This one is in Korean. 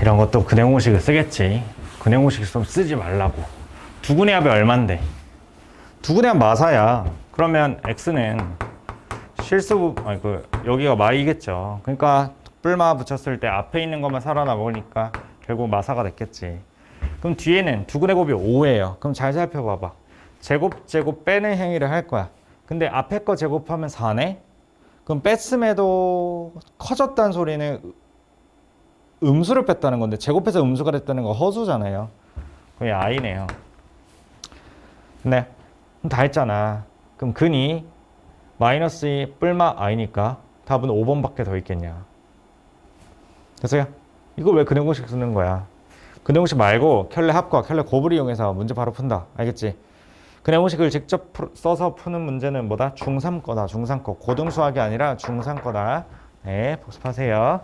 이런 것도 근해공식을 쓰겠지. 근해공식 좀 쓰지 말라고. 두근의 합이 얼만데? 두근의 합 마사야. 그러면 x는 실수 아니 그 여기가 마이겠죠. 그러니까 뿔마 붙였을 때 앞에 있는 것만 살아남으니까 결국 마사가 됐겠지. 그럼 뒤에는 두근의 곱이 5예요. 그럼 잘 살펴봐봐. 제곱 제곱 빼는 행위를 할 거야. 근데 앞에 거 제곱하면 4네? 그럼 뺐음에도 커졌다는 소리는 음수를 뺐다는 건데 제곱해서 음수가 됐다는 거 허수잖아요. 그게 i네요. 네. 다 했잖아. 그럼 근이 마이너스 2 뿔마 i니까 답은 5번밖에 더 있겠냐. 됐어요? 이걸 왜 근해공식 쓰는 거야? 근해공식 말고 켈레 합과 켈레 곱을 이용해서 문제 바로 푼다. 알겠지? 근해공식을 직접 풀- 써서 푸는 문제는 뭐다? 중3 거다. 중3 거. 고등 수학이 아니라 중3 거다. 네, 복습하세요.